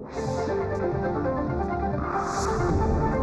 Thank you.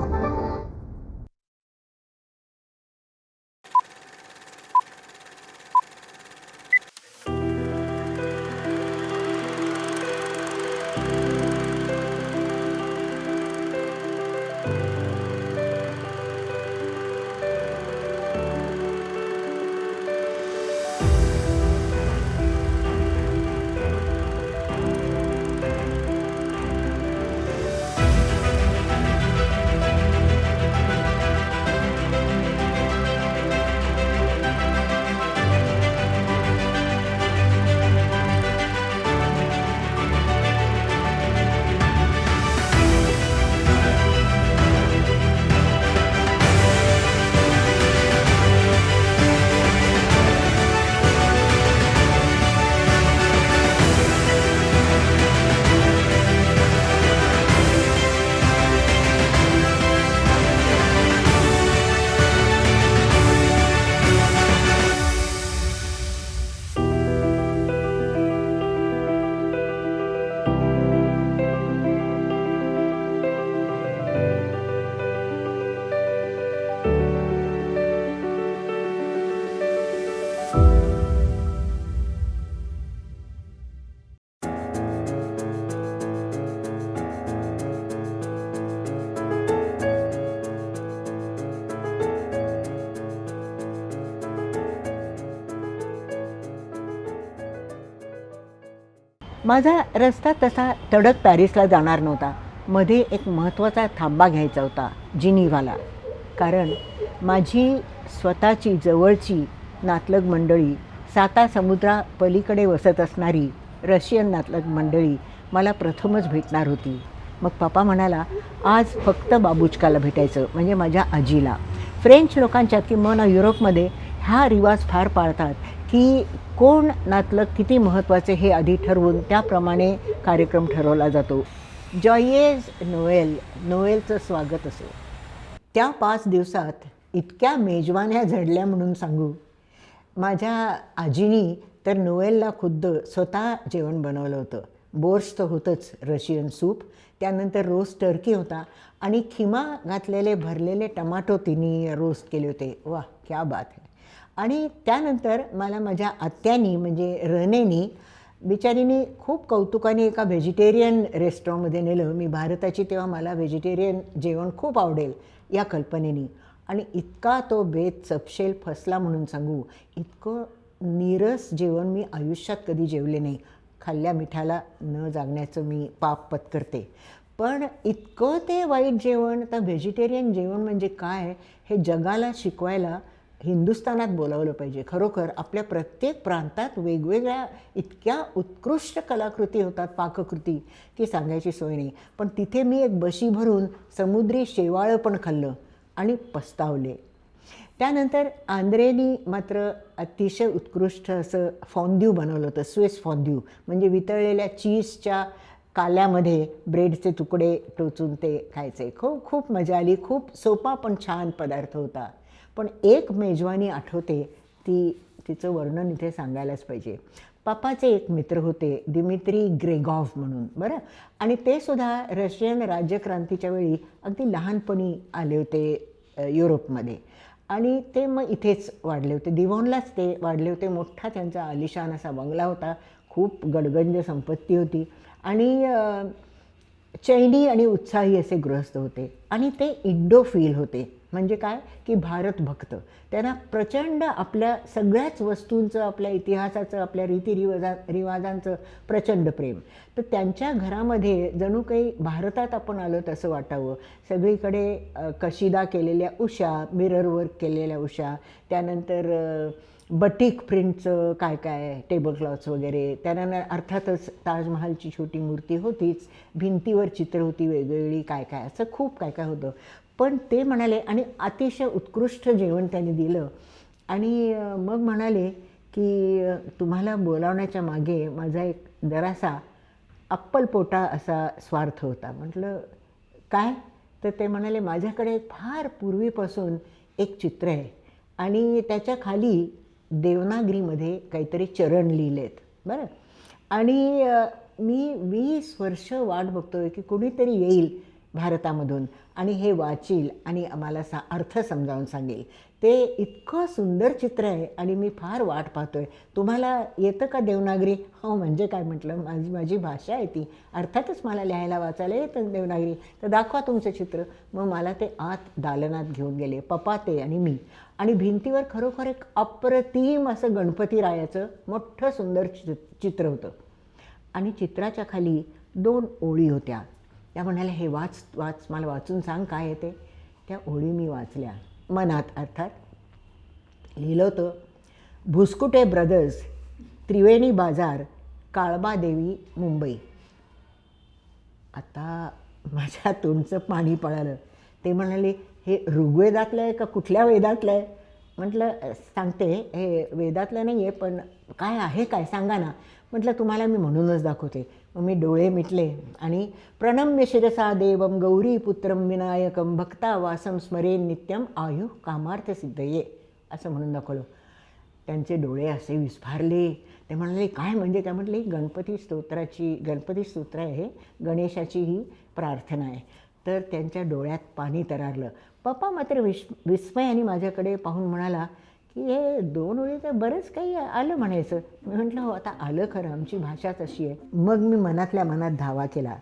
माझा रस्ता तसा तडक पॅरिसला जाणार नव्हता. मध्ये एक महत्त्वाचा थांबा घ्यायचा होता जिनिव्हाला. कारण माझी स्वतःची जवळची नातलग मंडळी साता समुद्रापलीकडे वसत असणारी रशियन नातलग मंडळी मला प्रथमच भेटणार होती. मग पप्पा म्हणाला आज फक्त बाबुचकाला भेटायचं म्हणजे माझ्या आजीला. फ्रेंच लोकांच्यात किंवा युरोपमध्ये हा रिवाज फार पाळतात. की कोण नातलं किती महत्त्वाचे हे आधी ठरवून त्याप्रमाणे कार्यक्रम ठरवला जातो. जॉयेज नोएल नोएलचं स्वागत असो. त्या पाच दिवसात इतक्या मेजवान्या झडल्या म्हणून सांगू. माझ्या आजीनी तर नोएलला खुद्द स्वतः जेवण बनवलं होतं. बोर्स तर होतंच रशियन सूप त्यानंतर रोस्ट टर्की होता आणि खिमा घातलेले भरलेले टमाटो तिने रोस्ट केले होते. वा क्या बात आहे. आणि त्यानंतर मला माझ्या आत्यानी म्हणजे रनेनी बिचारीने खूप कौतुकाने एका व्हेजिटेरियन रेस्टॉरंटमध्ये नेलं. मी भारताची तेव्हा मला व्हेजिटेरियन जेवण खूप आवडेल या कल्पनेनी. आणि इतका तो बेत सपशेल फसला म्हणून सांगू इतकं नीरस जेवण मी आयुष्यात कधी जेवले नाही. खाल्ल्या मिठाला न जागण्याचं मी पाप पत्करते. पण इतकं ते वाईट जेवण तर व्हेजिटेरियन जेवण म्हणजे काय हे जगाला शिकवायला हिंदुस्थानात बोलावलं पाहिजे. खरोखर आपल्या प्रत्येक प्रांतात वेगवेगळ्या इतक्या उत्कृष्ट कलाकृती होतात पाककृती की सांगायची सोय नाही. पण तिथे मी एक बशी भरून समुद्री शेवाळं पण खाल्लं आणि पस्तावले. त्यानंतर आंद्रेनी मात्र अतिशय उत्कृष्ट असं फॉन्द्यू बनवलं होतं स्विस फॉन्द्यू म्हणजे वितळलेल्या चीजच्या काल्यामध्ये ब्रेडचे तुकडे टोचून ते खायचे. खूप खूप मजा आली. खूप सोपा पण छान पदार्थ होता. पण एक मेजवानी आठवते ती तिचं वर्णन इथे सांगायलाच पाहिजे. पापाचे एक मित्र होते दिमित्री ग्रेगॉव्ह म्हणून बरं? आणि ते सुद्धा रशियन राज्यक्रांतीच्या वेळी अगदी लहानपणी आले होते युरोपमध्ये. आणि ते मग इथेच वाढले होते. दिवॉनलाच ते वाढले होते. मोठा त्यांचा आलिशान असा बंगला होता. खूप गडगंज संपत्ती होती. आणि चैनी आणि उत्साही असे गृहस्थ होते. आणि ते इंडोफील होते. म्हणजे काय? की भारत भक्त. त्यांना प्रचंड आपल्या सगळ्याच वस्तूंचं आपल्या इतिहासाचं आपल्या रीतिरिवाजा रिवाजांचं प्रचंड प्रेम. तर त्यांच्या घरामध्ये जणू काही भारतात आपण आलो तसं वाटावं. सगळीकडे कशिदा केलेल्या उषा मिरर वर्क केलेल्या उषा त्यानंतर बटिक प्रिंटचं काय काय टेबल क्लॉथ्स वगैरे. त्यांना अर्थातच ताजमहालची छोटी मूर्ती होतीच. भिंतीवर चित्र होती वेगवेगळी काय काय असं खूप काय काय होतं. पण ते म्हणाले आणि अतिशय उत्कृष्ट जेवण त्यांनी दिलं. आणि मग म्हणाले की तुम्हाला बोलावण्याच्या मागे माझा एक जरासा अप्पलपोटा असा स्वार्थ होता. म्हटलं काय? तर ते म्हणाले माझ्याकडे फार पूर्वीपासून एक चित्र आहे आणि त्याच्याखाली देवनागरीमध्ये काहीतरी चरण लिहिलेत. बरं. आणि मी वीस वर्ष वाट बघतोय की कुणीतरी येईल भारतामधून. आणि हे वाचील आणि आम्हाला सा अर्थ समजावून सांगेल. ते इतकं सुंदर चित्र आहे आणि मी फार वाट पाहतो आहे तुम्हाला येतं का देवनागरी? हो म्हणजे काय म्हटलं? माझी माझी भाषा आहे ती. अर्थातच मला लिहायला वाचायला येतं देवनागरी. तर दाखवा तुमचं चित्र. मग मला ते आत दालनात घेऊन गेले. पप्पा ते आणि मी. आणि भिंतीवर खरोखर एक अप्रतिम असं गणपती रायाचं मोठं सुंदर चि चित्र होतं. आणि चित्राच्या खाली दोन ओळी होत्या. त्या म्हणाल्या हे वाच वाच मला वाचून सांग काय येते त्या ओळी मी वाचल्या. मनात अर्थात लिहिलं होतं भुसकुटे ब्रदर्स त्रिवेणी बाजार काळबादेवी मुंबई. आता माझ्या तोंडचं पाणी पळालं. ते म्हणाले हे ऋग्वेदातलं आहे का कुठल्या वेदातलं आहे? म्हटलं सांगते हे वेदातलं नाही आहे पण काय आहे काय? सांगा ना. म्हटलं तुम्हाला मी म्हणूनच दाखवते. मग मी डोळे मिटले आणि प्रणम्य शिरसा देवम गौरी पुत्रम विनायकम भक्ता वासम स्मरेन नित्यम आयु कामार्थ सिद्धये असं म्हणून दाखवलं. त्यांचे डोळे असे विस्फारले. ते म्हणाले काय म्हणजे? त्या म्हटले गणपती स्तोत्राची गणपती स्तोत्र आहे गणेशाची ही प्रार्थना आहे. तर त्यांच्या डोळ्यात पाणी तरारलं. पप्पा मात्र विस्म विस्मयाने माझ्याकडे पाहून म्हणाला की हे दोन ओळी तर बरंच काही आलं म्हणायचं. मी म्हटलं हो आता आलं खरं. आमची भाषा तशी आहे. मग मी मनातल्या मनात धावा केला.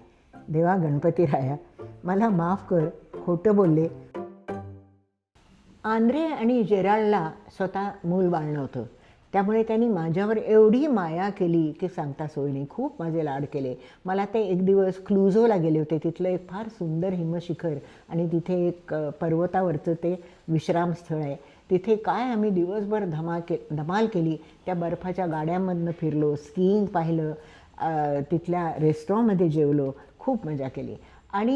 देवा गणपती राया मला माफ कर. खोटं बोलले. आंद्रे आणि जेराळला स्वतः मूल बाळ नव्हतं त्यामुळे त्यांनी माझ्यावर एवढी माया केली की सांगता सोय नाही. खूप माझे लाड केले. मला ते एक दिवस क्लुझोला गेले होते. तिथलं एक फार सुंदर हिमशिखर आणि तिथे एक पर्वतावरचं ते विश्रामस्थळ आहे. तिथे काय आम्ही दिवसभर धमा के धमाल केली त्या बर्फाच्या गाड्यांमधनं फिरलो स्कीइंग पाहिलं तिथल्या रेस्टॉरंटमध्ये जेवलो खूप मजा केली. आणि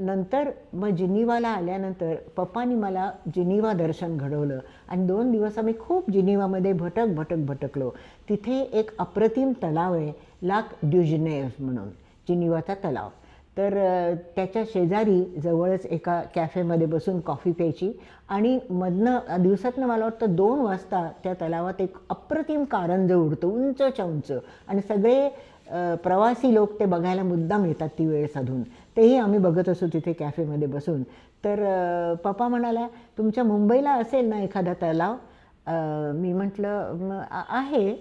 नंतर मग जिनिवाला आल्यानंतर पप्पानी मला जिनिवा दर्शन घडवलं. आणि दोन दिवस आम्ही खूप जिनिवामध्ये भटक भटक भटकलो. तिथे एक अप्रतिम तलाव आहे लाक ड्युजिनेव म्हणून जिनिवाचा तलाव. तर त्याच्या शेजारी जवळच एका कॅफेमध्ये बसून कॉफी प्यायची. आणि मधनं दिवसातनं मला वाटतं दोन वाजता त्या तलावात एक अप्रतिम कारंज उडतं उंचच्या उंच. आणि सगळे प्रवासी लोक ते बघायला मुद्दाम येतात ती वेळ साधून. तेही आम्ही बघत असू तिथे कॅफेमध्ये बसून. तर पप्पा म्हणाला तुमच्या मुंबईला असेल ना एखादा तलाव? मी म्हटलं आहे.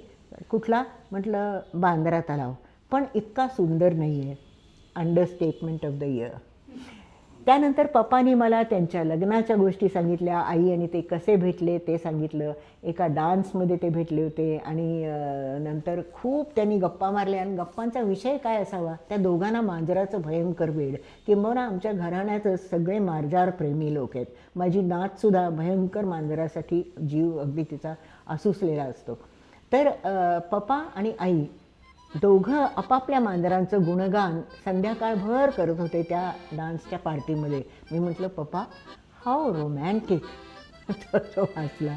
कुठला? म्हटलं बांद्रा तलाव. पण इतका सुंदर नाही आहे अंडरस्टेटमेंट ऑफ द इयर त्यानंतर पप्पानी मला त्यांच्या लग्नाच्या गोष्टी सांगितल्या आई आणि ते कसे भेटले ते सांगितलं एका डान्समध्ये ते भेटले होते आणि नंतर खूप त्यांनी गप्पा मारल्या आणि गप्पांचा विषय काय असावा? त्या दोघांना मांजराचं भयंकर वेड. किंबहुना आमच्या घराण्याचं सगळे मार्जार प्रेमी लोक आहेत. माझी नातसुद्धा भयंकर मांजरासाठी जीव अगदी तिचा असूसलेला असतो. तर पप्पा आणि आई दोघं आपापल्या मांजरांचं गुणगान संध्याकाळभर करत होते त्या डान्सच्या पार्टीमध्ये. मी म्हटलं पप्पा हाव रोमॅन्टिक तो हसला.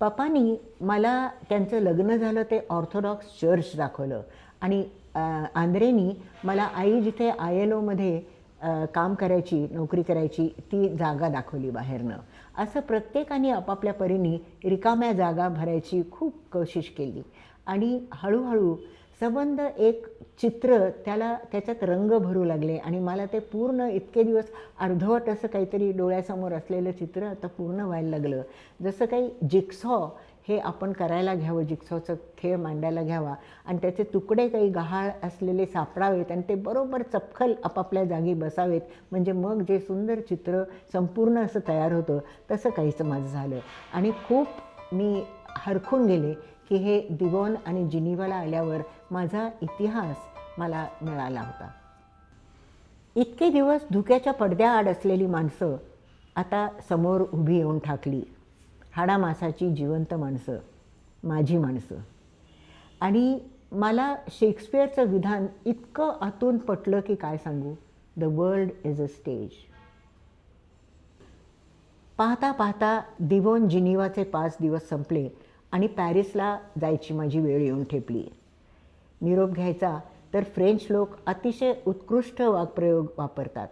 पप्पानी मला त्यांचं लग्न झालं ते ऑर्थोडॉक्स चर्च दाखवलं. आणि आंद्रेनी मला आई जिथे आय एल ओमध्ये काम करायची नोकरी करायची ती जागा दाखवली बाहेरनं. असं प्रत्येकाने आपापल्या परीने रिकाम्या जागा भरायची खूप कोशिश केली. आणि हळूहळू संबंध एक चित्र त्याला त्याच्यात रंग भरू लागले आणि मला ते पूर्ण इतके दिवस अर्धवट असं काहीतरी डोळ्यासमोर असलेलं चित्र आता पूर्ण व्हायला लागलं. जसं काही जिक्सॉ हे आपण करायला घ्यावं जिक्सॉचं खेळ मांडायला घ्यावा आणि त्याचे तुकडे काही गहाळ असलेले सापडावेत आणि ते बरोबर चपखल आपापल्या जागी बसावेत. म्हणजे मग जे सुंदर चित्र संपूर्ण असं तयार होतं तसं काहीचं माझं झालं. आणि खूप मी हरखून गेले की हे दिवॉन आणि जिनिवाला आल्यावर माझा इतिहास मला मिळाला होता. इतके दिवस धुक्याच्या पडद्याआड असलेली माणसं आता समोर उभी येऊन ठाकली. हाडामासाची जिवंत माणसं माझी माणसं. आणि मला शेक्सपियरचं विधान इतकं आतून पटलं की काय सांगू? The world is a stage पाहता पाहता दिवोन जिनिवाचे पाच दिवस संपले. आणि पॅरिसला जायची माझी वेळ येऊन ठेपली. निरोप घ्यायचा तर फ्रेंच लोक अतिशय उत्कृष्ट वाक्प्रयोग वापरतात.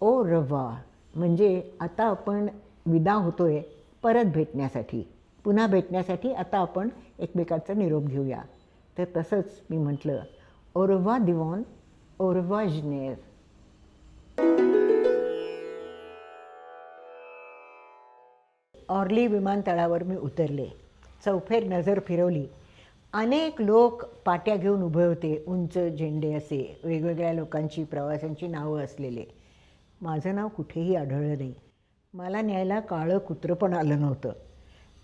ओ रवा म्हणजे आता आपण विदा होतोय परत भेटण्यासाठी. पुन्हा भेटण्यासाठी आता आपण एकमेकांचा निरोप घेऊया. तर तसंच मी म्हटलं ओरवा दिवॉन ओरवा जनेर. ऑर्ली विमानतळावर मी उतरले. चौफेर नजर फिरवली. अनेक लोक पाट्या घेऊन उभे होते. उंच झेंडे असे. वेगवेगळ्या लोकांची प्रवाशांची नावं असलेले. माझं नाव कुठेही आढळलं नाही. मला न्यायला काळं कुत्रं पण आलं नव्हतं.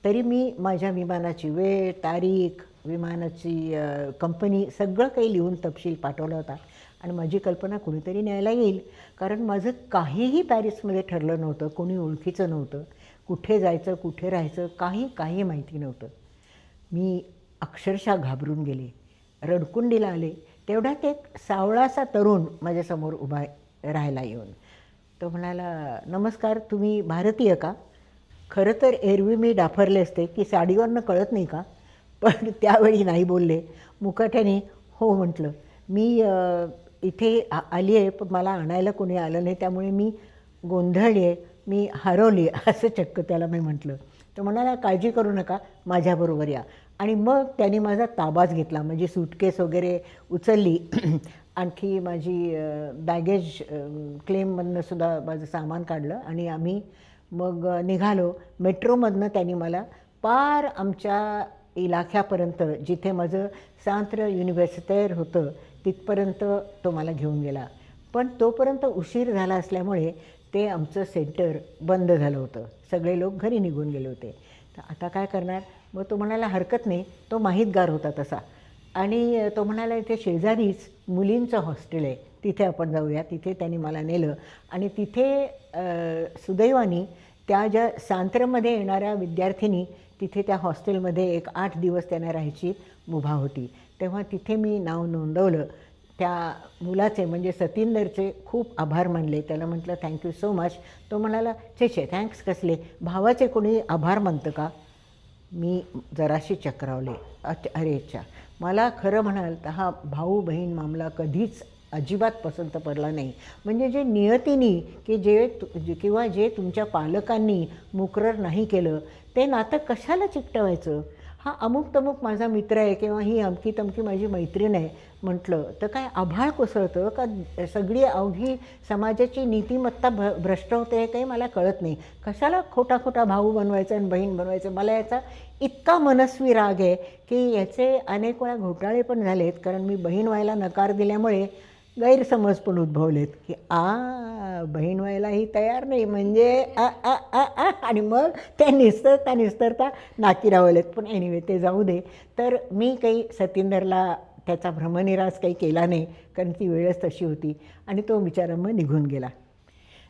तरी मी माझ्या विमानाची वेळ तारीख विमानाची कंपनी सगळं काही लिहून तपशील पाठवला होता. आणि माझी कल्पना कुणीतरी न्यायला येईल. कारण माझं काहीही पॅरिसमध्ये ठरलं नव्हतं. कोणी ओळखीचं नव्हतं. कुठे जायचं कुठे राहायचं काही काही माहिती नव्हतं. मी अक्षरशः घाबरून गेले. रडकुंडीला आले. तेवढ्यात एक सावळासा तरुण माझ्यासमोर उभा राहायला येऊन. तो म्हणाला नमस्कार तुम्ही भारतीय का? खरं तर एरवी मी डाफरले असते की साडीवरनं कळत नाही का? पण त्यावेळी नाही बोलले. मुकाट्याने हो म्हटलं. मी इथे आ आली आहे पण मला आणायला कोणी आलं नाही त्यामुळे मी गोंधळली आहे. मी हरवली असं चक्क त्याला मी म्हटलं. तर म्हणाला काळजी करू नका माझ्याबरोबर या. आणि मग त्याने माझा ताबाच घेतला. म्हणजे सूटकेस वगैरे उचलली. आणखी माझी बॅगेज क्लेममधनं सुद्धा माझं सामान काढलं आणि आम्ही मग निघालो. मेट्रोमधनं त्यांनी मला पार आमच्या इलाख्यापर्यंत जिथे माझं सांत्र युनिव्हर्सिटेर होतं तिथपर्यंत तो मला घेऊन गेला. पण तोपर्यंत उशीर झाला असल्यामुळे ते आमचं सेंटर बंद झालं होतं. सगळे लोक घरी निघून गेले होते. तर आता काय करणार? मग तो म्हणाला हरकत नाही. तो माहीतगार होता तसा. आणि तो म्हणाला इथे शेजारीच मुलींचं हॉस्टेल आहे. तिथे आपण जाऊया. तिथे त्यांनी मला नेलं. आणि तिथे सुदैवानी त्या ज्या सांत्रमध्ये येणाऱ्या विद्यार्थिनी तिथे त्या हॉस्टेलमध्ये एक आठ दिवस त्यांना राहायची मुभा होती. तेव्हा तिथे मी नाव नोंदवलं. त्या मुलाचे म्हणजे सतिंदरचे खूप आभार मानले. त्याला म्हटलं थँक्यू सो मच तो म्हणाला छे छे थँक्स कसले? भावाचे कोणी आभार मानतं का? मी जराशी चक्रावले. अच अरे अच्छा मला खरं म्हणाल तर हा भाऊ बहीण मामला कधीच अजिबात पसंत पडला नाही. म्हणजे जे नियतीनी की जे तु- जे- किंवा जे तुमच्या पालकांनी मुकरर नाही केलं ते नातं कशाला चिकटवायचं? हा अमुक तमुक माझा मित्र आहे किंवा ही अमकी तमकी माझी मैत्रीण आहे म्हटलं तर काय आभाळ कोसळतं? का सगळी अवघी समाजाची नीतिमत्ता भ भ्रष्ट होते हे काही मला कळत नाही. कशाला खोटा खोटा भाऊ बनवायचा आणि बहीण बनवायचं? मला याचा इतका मनस्वी राग आहे की याचे अनेक वेळा घोटाळे पण झालेत कारण मी बहीण व्हायला नकार दिल्यामुळे गैरसमज पण उद्भवलेत की आ बहीण व्हायलाही तयार नाही. म्हणजे आ आ आ आणि मग ते निस्तरता निस्तरता नाकी रावलेत. पण एनिवे ते जाऊ दे. तर मी काही सतिंदरला त्याचा भ्रमनिरास काही केला नाही कारण ती वेळच तशी होती. आणि तो बिचारा मग निघून गेला.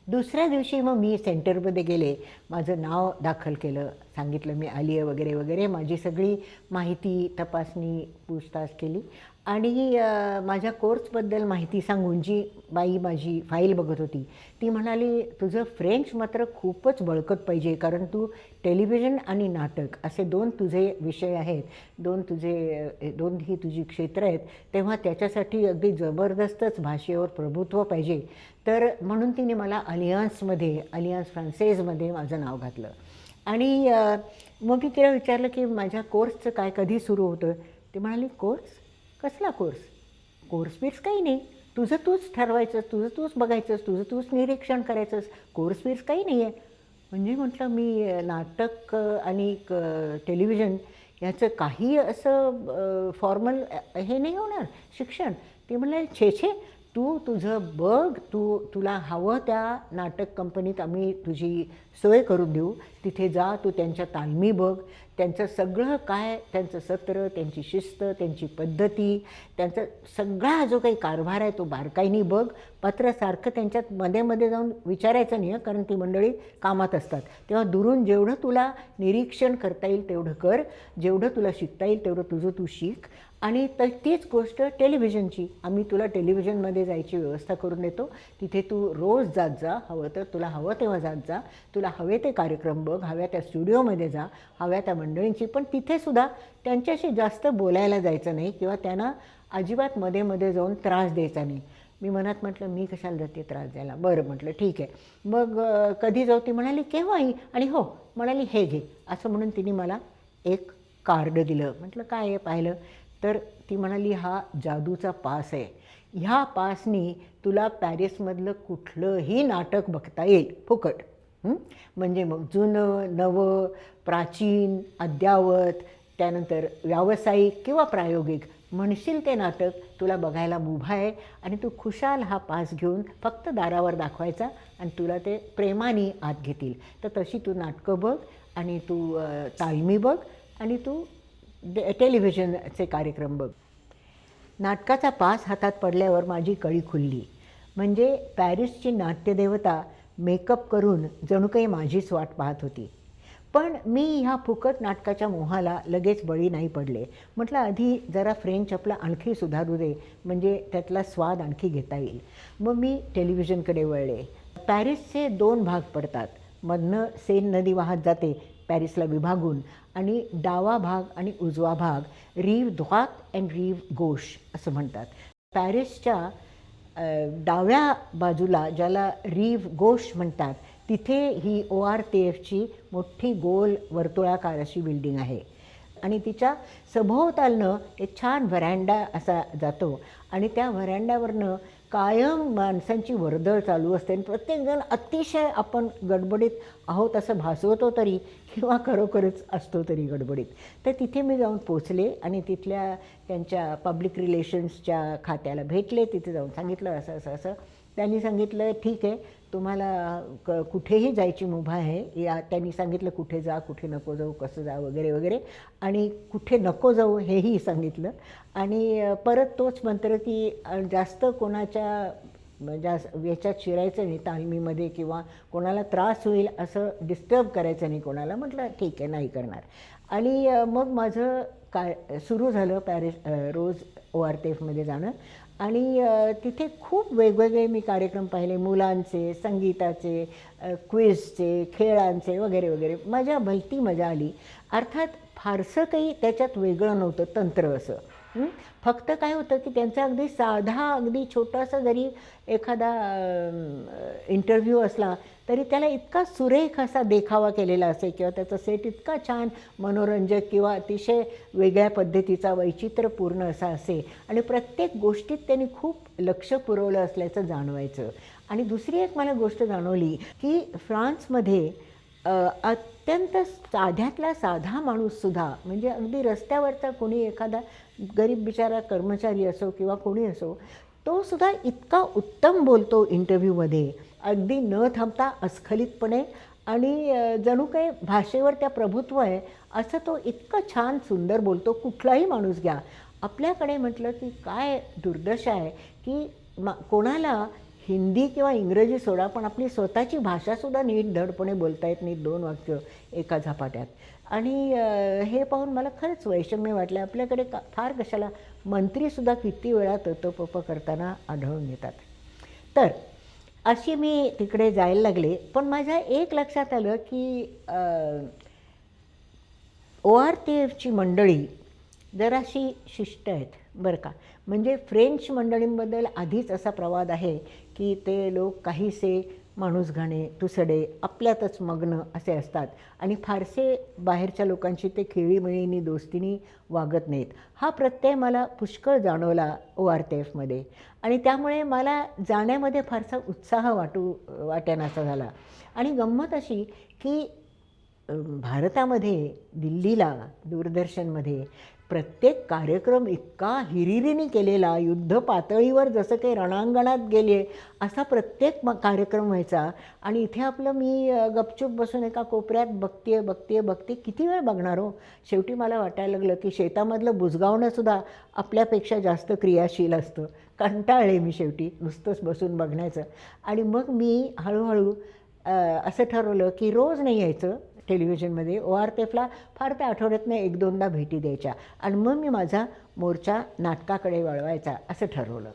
दुसऱ्या दिवशी मग मी सेंटरमध्ये गेले. माझं नाव दाखल केलं. सांगितलं मी आली आहे वगैरे वगैरे. माझी सगळी माहिती तपासणी पूछताछ केली. आणि माझ्या कोर्सबद्दल माहिती सांगून जी बाई माझी फाईल बघत होती ती म्हणाली तुझं फ्रेंच मात्र खूपच बळकट पाहिजे कारण तू टेलिव्हिजन आणि नाटक असे दोन तुझे विषय आहेत दोन तुझे दोन ही तुझी क्षेत्र आहेत तेव्हा त्याच्यासाठी अगदी जबरदस्तच भाषेवर प्रभुत्व पाहिजे. तर म्हणून तिने मला अलियान्समध्ये अलियन्स फ्रान्सेजमध्ये माझं नाव घातलं. आणि मग मी तिला विचारलं की माझ्या कोर्सचं काय कधी सुरू होतं? ती म्हणाली कोर्स? कसला कोर्स कोर्स बिर्स काही नाही. तुझं तूच ठरवायचं तुझं तूच बघायचंस तुझं तूच निरीक्षण करायचंस. कोर्स बिर्स काही नाही आहे म्हणजे म्हटलं मी नाटक आणि टेलिव्हिजन याचं काही असं फॉर्मल हे नाही होणार. शिक्षण. ते म्हणाले छे छे तू तुझं बघ तू तुला हवं त्या नाटक कंपनीत आम्ही तुझी सोय करून देऊ. तिथे जा तू त्यांच्या तालमी बघ. त्यांचं सगळं काय त्यांचं सत्र त्यांची शिस्त त्यांची पद्धती त्यांचा सगळा जो काही कारभार आहे तो बारकाईनी बघ. मात्र सारखं त्यांच्यात मध्ये मध्ये जाऊन विचारायचं नाही कारण ती मंडळी कामात असतात. तेव्हा दुरून जेवढं तुला निरीक्षण करता येईल तेवढं कर. जेवढं तुला शिकता येईल तेवढं तुझं तू शिक. आणि तर तीच गोष्ट टेलिव्हिजनची. आम्ही तुला टेलिव्हिजनमध्ये जायची व्यवस्था करून देतो. तिथे तू रोज जात जा. हवं तर तुला हवं तेव्हा जात जा. तुला हवे ते कार्यक्रम बघ. हव्या त्या स्टुडिओमध्ये जा. हव्या त्या मंडळींची. पण तिथेसुद्धा त्यांच्याशी जास्त बोलायला जायचं नाही किंवा त्यांना अजिबात मध्ये मध्ये जाऊन त्रास द्यायचा नाही. मी मनात म्हटलं मी कशाला जाते त्रास द्यायला? बरं म्हटलं ठीक आहे. मग कधी जाऊ ती? म्हणाली केव्हाही. आणि हो. म्हणाली हे घे. असं म्हणून तिने मला एक कार्ड दिलं. म्हटलं काय आहे? पाहिलं. तर ती म्हणाली हा जादूचा पास आहे. ह्या पासनी तुला पॅरिसमधलं कुठलंही नाटक बघता येईल. फुकट. म्हणजे मग जुनं नवं प्राचीन अद्यावत त्यानंतर व्यावसायिक किंवा प्रायोगिक म्हणशील ते नाटक तुला बघायला मुभा आहे आणि तू खुशाल हा पास घेऊन फक्त दारावर दाखवायचा आणि तुला ते प्रेमाने आत घेतील. तर तशी तू नाटकं बघ आणि तू तालमी बघ आणि तू डे- टेलिव्हिजनचे कार्यक्रम बघ. नाटकाचा पास हातात पडल्यावर माझी कळी खुलली. म्हणजे पॅरिसची नाट्यदेवता मेकअप करून जणू काही माझीच वाट पाहत होती. पण मी ह्या फुकट नाटकाच्या मोहाला लगेच बळी नाही पडले. म्हटलं आधी जरा फ्रेंच आपला आणखी सुधारू दे. म्हणजे त्यातला स्वाद आणखी घेता येईल. मग मी टेलिव्हिजनकडे वळले. पॅरिसचे दोन भाग पडतात. मधनं सेन नदी वाहत जाते पॅरिसला विभागून आणि डावा भाग आणि उजवा भाग रीव ध्वात अँड रीव गोश असं म्हणतात. पॅरिसच्या डाव्या बाजूला ज्याला रीव गोश म्हणतात तिथे ही ओ आर टी एफची मोठी गोल वर्तुळाकार अशी बिल्डिंग आहे. आणि तिच्या सभोवतालनं एक छान व्हरँडा असा जातो आणि त्या व्हरँड्यावरनं कायम माणसांची वर्दळ चालू असते आणि प्रत्येकजण अतिशय आपण गडबडीत आहोत असं भासवतो तरी किंवा खरोखरच असतो तरी गडबडीत. तर तिथे मी जाऊन पोचले आणि तिथल्या त्यांच्या पब्लिक रिलेशन्सच्या खात्याला भेटले. तिथे जाऊन सांगितलं असं असं असं. त्यांनी सांगितलं ठीक आहे तुम्हाला क कुठेही जायची मुभा आहे या त्यांनी सांगितलं कुठे जा कुठे नको जाऊ कसं जा वगैरे वगैरे आणि कुठे नको जाऊ हेही सांगितलं. आणि परत तोच मंत्र की जास्त कोणाच्या जास्त याच्यात शिरायचं नाही तालमीमध्ये किंवा कोणाला त्रास होईल असं डिस्टर्ब करायचं नाही कोणाला म्हटलं ठीक आहे नाही करणार. आणि मग माझं काय सुरू झालं पॅरिस रोज ओ आर टी एफमध्ये जाणं. आणि तिथे खूप वेगवेगळे मी कार्यक्रम पाहिले. मुलांचे संगीताचे क्विजचे खेळांचे वगैरे वगैरे. मजा भलती मजा आली. अर्थात फारसं काही त्याच्यात वेगळं नव्हतं तंत्र असं. फक्त काय होतं की त्यांचा अगदी साधा अगदी छोटासा जरी एखादा इंटरव्ह्यू असला तरी त्याला इतका सुरेख असा देखावा केलेला असे किंवा त्याचा सेट इतका छान मनोरंजक किंवा अतिशय वेगळ्या पद्धतीचा वैचित्र्यपूर्ण असा असे आणि प्रत्येक गोष्टीत त्यांनी खूप लक्ष पुरवलं असल्याचं जाणवायचं. आणि दुसरी एक मला गोष्ट जाणवली की फ्रान्समध्ये अत्यंत साध्यातला साधा माणूससुद्धा म्हणजे अगदी रस्त्यावरचा कोणी एखादा गरीब बिचारा कर्मचारी असो किंवा कोणी असो तो सुद्धा इतका उत्तम बोलतो इंटरव्ह्यूमध्ये अगदी न थांबता अस्खलितपणे आणि जणू काही भाषेवर त्या प्रभुत्व आहे असं तो इतकं छान सुंदर बोलतो कुठलाही माणूस घ्या. आपल्याकडे म्हटलं की काय दुर्दशा आहे की मा कोणाला हिंदी किंवा इंग्रजी सोडा पण आपली स्वतःची भाषासुद्धा नीट धडपणे बोलता येत नाही दोन वाक्य एका झपाट्यात. आणि हे पाहून मला खरंच वैषम्य वाटलं. आपल्याकडे का फार कशाला मंत्रीसुद्धा किती वेळा ततपप करताना आढळून येतात. तर अशी मी तिकडे जायला लागले. पण माझ्या एक लक्षात आलं की ओ आर टी एफची मंडळी जराशी शिष्ट आहेत बरं का. म्हणजे फ्रेंच मंडळींबद्दल आधीच असा प्रवाद आहे की ते लोक काहीसे माणूस घाणे तुसडे आपल्यातच मग्न असे असतात. आणि फारसे बाहेरच्या लोकांशी ते खेळीमेळीनी दोस्तीनी वागत नाहीत. हा प्रत्यय मला पुष्कळ जाणवला ओ आर टी एफमध्ये. आणि त्यामुळे मला जाण्यामध्ये फारसा उत्साह वाटू वाटेनासा झाला. आणि गंमत अशी की भारतामध्ये दिल्लीला दूरदर्शनमध्ये प्रत्येक कार्यक्रम इतका हिरिरीने केलेला युद्ध पातळीवर जसं काही रणांगणात गेले असा प्रत्येक म कार्यक्रम व्हायचा. आणि इथे आपलं मी गपचूप बसून एका कोपऱ्यात बघते बघते बघते किती वेळ बघणार हो? शेवटी मला वाटायला लागलं की शेतामधलं बुजगावणंसुद्धा आपल्यापेक्षा जास्त क्रियाशील असतं. कंटाळले मी शेवटी नुसतंच बसून बघण्याचं. आणि मग मी हळूहळू असं ठरवलं की रोज नाही यायचं. टेलिव्हिजनमध्ये ओ आर टी एफला फार त्या आठवड्यातनं एक दोनदा भेटी द्यायच्या. आणि मग मी माझा मोर्चा नाटकाकडे वळवायचा असं ठरवलं.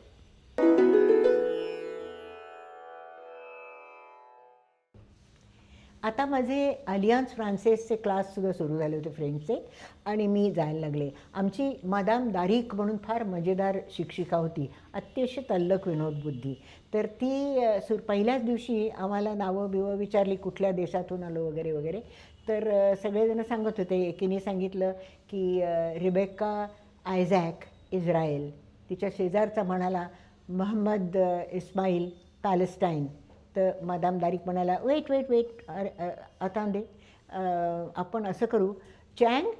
आता माझे अलियान्स फ्रान्सेसचे क्लाससुद्धा सुरू झाले होते फ्रेंचचे आणि मी जायला लागले. आमची मादाम दारिक म्हणून फार मजेदार शिक्षिका होती. अतिशय तल्लक विनोदबुद्धी तर ती सुर सु पहिल्याच दिवशी आम्हाला नावं बिवं विचारली कुठल्या देशातून आलो वगैरे वगैरे. तर सगळेजणं सांगत होते. एकीने सांगितलं की रिबेक्का आयझॅक इस्रायल तिच्या शेजारचा म्हणाला महम्मद इस्माईल पॅलेस्टाईन. तर मादाम दारिक म्हणाला वेट वेट वेट अरे आता दे आपण असं करू. चँग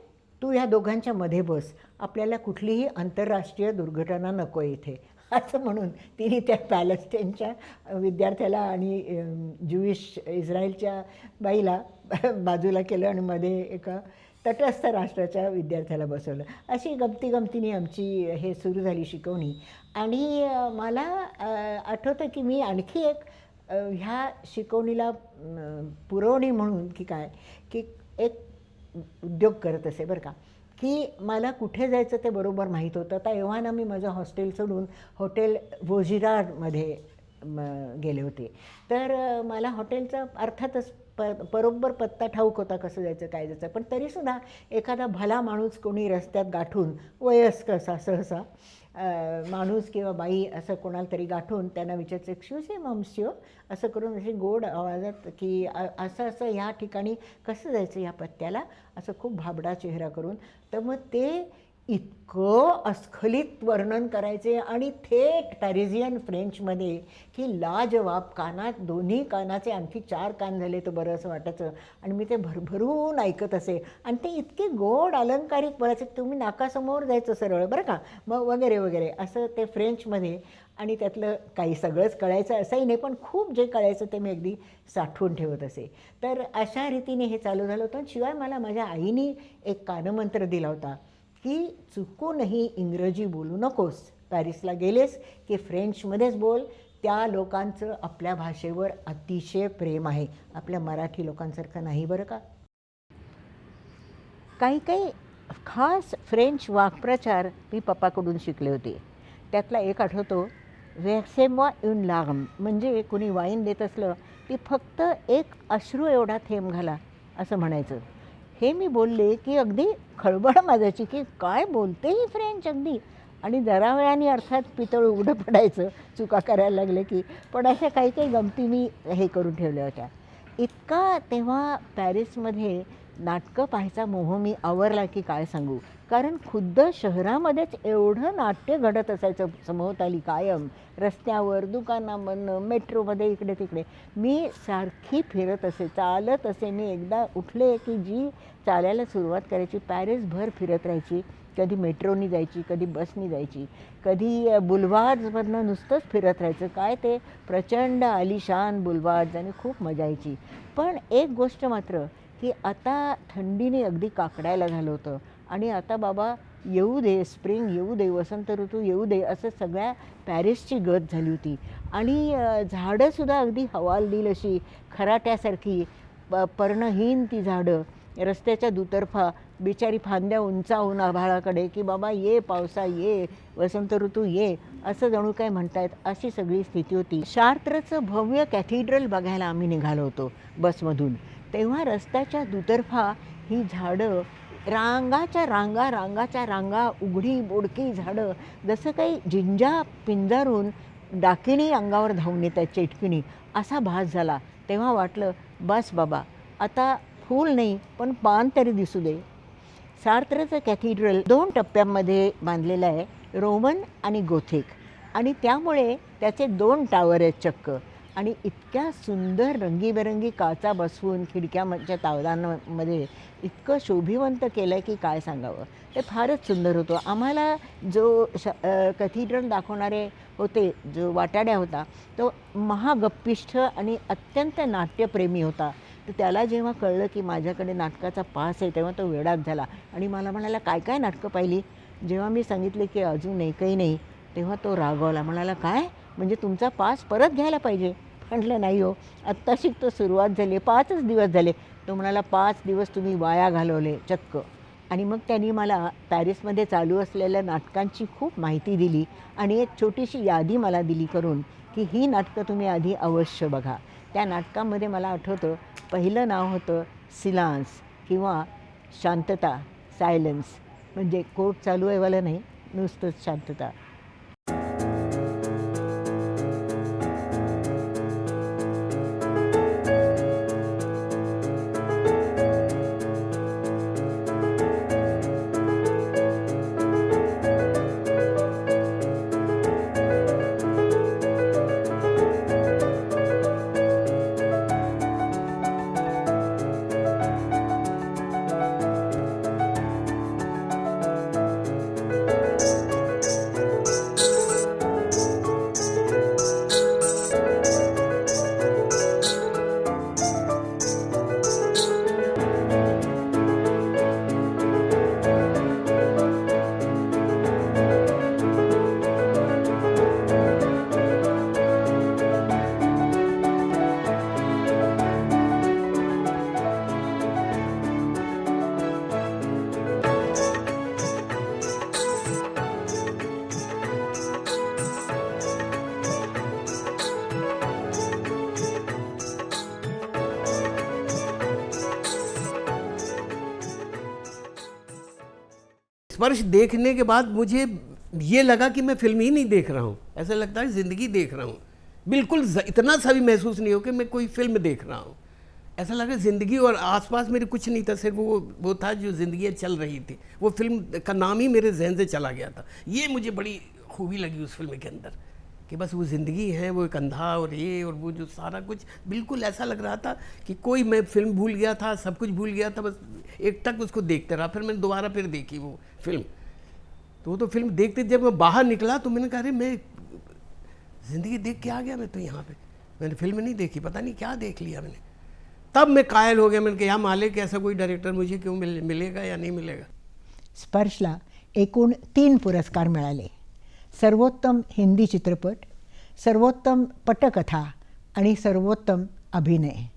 तू ह्या दोघांच्या मध्ये बस. आपल्याला कुठलीही आंतरराष्ट्रीय दुर्घटना नको इथे. असं म्हणून तिने त्या पॅलेस्टाईनच्या विद्यार्थ्याला आणि ज्युईश इस्रायलच्या बाईला बाजूला केलं आणि मध्ये एका तटस्थ राष्ट्राच्या विद्यार्थ्याला बसवलं. अशी गमती गमतीने आमची हे सुरू झाली शिकवणी. आणि मला आठवतं की मी आणखी एक ह्या शिकवणीला पुरवणी म्हणून की काय की एक उद्योग करत असे बरं का. की मला कुठे जायचं ते बरोबर माहीत होतं. तर एव्हाना मी माझं हॉस्टेल सोडून हॉटेल वोजिरामध्ये गेले होते. तर मला हॉटेलचा अर्थातच प बरोबर पत्ता ठाऊक होता कसं जायचं काय जायचं. पण तरीसुद्धा एखादा भला माणूस कोणी रस्त्यात गाठून वयस्क असा सहसा माणूस किंवा बाई असं कोणाला तरी गाठून त्यांना विचारचं एक्सक्यूज आहे मम्स्यो असं करून असे गोड आवाजात की असं असं ह्या ठिकाणी कसं जायचं या पत्त्याला? असं खूप भाबडा चेहरा करून. तर मग ते इतकं अस्खलित वर्णन करायचे आणि थेट पॅरिझियन फ्रेंचमध्ये की लाजवाब कानात दोन्ही कानाचे आणखी चार कान झाले तर बरं असं वाटायचं. आणि मी ते भरभरून ऐकत असे. आणि ते इतके गोड अलंकारिक बोलायचे तुम्ही नाकासमोर जायचं सरळ बरं का? मग वगैरे वगैरे. असं ते फ्रेंचमध्ये आणि त्यातलं काही सगळंच कळायचं असंही नाही पण खूप जे कळायचं ते मी अगदी साठवून ठेवत असे. तर अशा रीतीने हे चालू झालं होतं शिवाय मला माझ्या आईने एक कानमंत्र दिला होता. की चुकूनही इंग्रजी बोलू नकोस. पॅरिसला गेलेस की फ्रेंचमध्येच बोल. त्या लोकांचं आपल्या भाषेवर अतिशय प्रेम आहे. आपल्या मराठी लोकांसारखं नाही बरं का? काही काही खास फ्रेंच वाक्प्रचार मी पप्पाकडून शिकले होते. त्यातला एक आठवतो वेक्सेमॉ इन लागम म्हणजे कोणी वाईन देत असलं की फक्त एक अश्रू एवढा थेंब घाला असं म्हणायचं. हे मी बोलले की अगदी खळबळ माझ्याची की काय बोलते ही फ्रेंच अगदी. आणि जरा वेळाने अर्थात पितळ उघडं पडायचं चुका करायला लागले की. पण अशा काही काही गमती मी हे करून ठेवल्या होत्या. इतका तेव्हा पॅरिसमध्ये नाटकं पाहायचा मोह मी आवरला की काय सांगू. कारण खुद्द शहरामध्येच एवढं नाट्य घडत असायचं समोवताली कायम. रस्त्यावर दुकानामधनं मेट्रोमध्ये इकडे तिकडे. मी सारखी फिरत असे चालत असे. मी एकदा उठले की जी चालायला सुरुवात करायची पॅरिसभर फिरत राहायची. कधी मेट्रोनी जायची कधी बसनी जायची. कधी बुलवार्ड्समधनं नुसतंच फिरत राहायचं. काय ते? प्रचंड आलिशान बुलवार्ड्स आणि खूप मजा यायची. पण एक गोष्ट मात्र की आता थंडीने अगदी काकडायला झालं होतं. आणि आता बाबा येऊ दे स्प्रिंग येऊ दे वसंत ऋतू येऊ दे असं सगळ्या पॅरिसची गत झाली होती. आणि झाडंसुद्धा अगदी हवालदिल अशी खराट्यासारखी प पर्णहीन ती झाडं. रस्त्याच्या दुतर्फा बिचारी फांद्या उंचावून आभाळाकडे की बाबा ये पावसा ये वसंत ऋतू ये असं जणू काय म्हणतायत अशी सगळी स्थिती होती. शार्त्रचं भव्य कॅथिड्रल बघायला आम्ही निघालो होतो बसमधून. तेव्हा रस्त्याच्या दुतर्फा ही झाडं रांगाच्या रांगा रांगाच्या रांगा उघडी बोडकी झाडं जसं काही जिंजा पिंजारून डाकिणी अंगावर धावून येत आहेत चेटकिणी असा भास झाला. तेव्हा वाटलं बस बाबा आता फूल नाही पण पान तरी दिसू दे. सार्त्रचं कॅथिड्रल दोन टप्प्यांमध्ये बांधलेलं आहे रोमन आणि गोथिक. आणि त्यामुळे त्याचे दोन टावर आहेत चक्क. आणि इतक्या सुंदर रंगीबेरंगी काचा बसवून खिडक्याच्या तावदांमध्ये इतकं शोभिवंत केलं आहे की काय सांगावं? ते फारच सुंदर होतं. आम्हाला जो श कथिड्रल दाखवणारे होते जो वाटाड्या होता तो महागप्पिष्ठ आणि अत्यंत नाट्यप्रेमी होता. तर त्याला जेव्हा कळलं की माझ्याकडे नाटकाचा पास आहे तेव्हा तो वेडाच झाला. आणि मला म्हणाला काय काय नाटकं पाहिली? जेव्हा मी सांगितले की अजून एकही नाही तेव्हा तो रागवला. म्हणाला काय? म्हणजे तुमचा पास परत घ्यायला पाहिजे. म्हटलं नाही हो आत्ता शिकतो सुरुवात झाली आहे पाचच दिवस झाले. तो म्हणाला पाच दिवस तुम्ही वाया घालवले चक्क. आणि मग त्यांनी मला पॅरिसमध्ये चालू असलेल्या नाटकांची खूप माहिती दिली आणि एक छोटीशी यादी मला दिली करून की ही नाटकं तुम्ही आधी अवश्य बघा. त्या नाटकामध्ये मला आठवतं पहिलं नाव होतं सिलान्स किंवा शांतता सायलन्स. म्हणजे कोर्ट चालू आहे वाला नाही नुसतंच शांतता. स्पर्श देखने के बाद मुझे ये लगा कि मैं फ़िल्म ही नहीं देख रहा हूँ। ऐसा लगता है ज़िंदगी देख रहा हूँ। बिल्कुल इतना सा भी महसूस नहीं हो कि मैं कोई फ़िल्म देख रहा हूँ। ऐसा लगा ज़िंदगी और आसपास मेरे कुछ नहीं था, सिर्फ़ वो वो था जो ज़िंदगी चल रही थी। वो फ़िल्म का नाम ही मेरे जहन से चला गया था। ये मुझे बड़ी खूबी लगी उस फ़िल्म के अंदर कि बस वो ज़िंदगी है, वो एक अंधा और ये और वो जो सारा कुछ। बिल्कुल ऐसा लग रहा था कि कोई मैं फ़िल्म भूल गया था, सब कुछ भूल गया था, बस एक तक उसको देखते रहा, फिर मैंने दोबारा फिर देखी वो फ़िल्म। तो वो तो फ़िल्म देखते, जब मैं बाहर निकला तो मैंने कहा, अरे, मैं ज़िंदगी देख के आ गया मैं तो यहाँ पे। मैंने फ़िल्म नहीं देखी, पता नहीं क्या देख लिया मैंने। तब मैं कायल हो गया, मैंने कहा मालिक, ऐसा कोई डायरेक्टर मुझे क्यों मिल, मिलेगा या नहीं मिलेगा? स्पर्शला एकूण तीन पुरस्कार मिळाले. सर्वोत्तम हिंदी चित्रपट, सर्वोत्तम पटकथा आणि सर्वोत्तम अभिनय.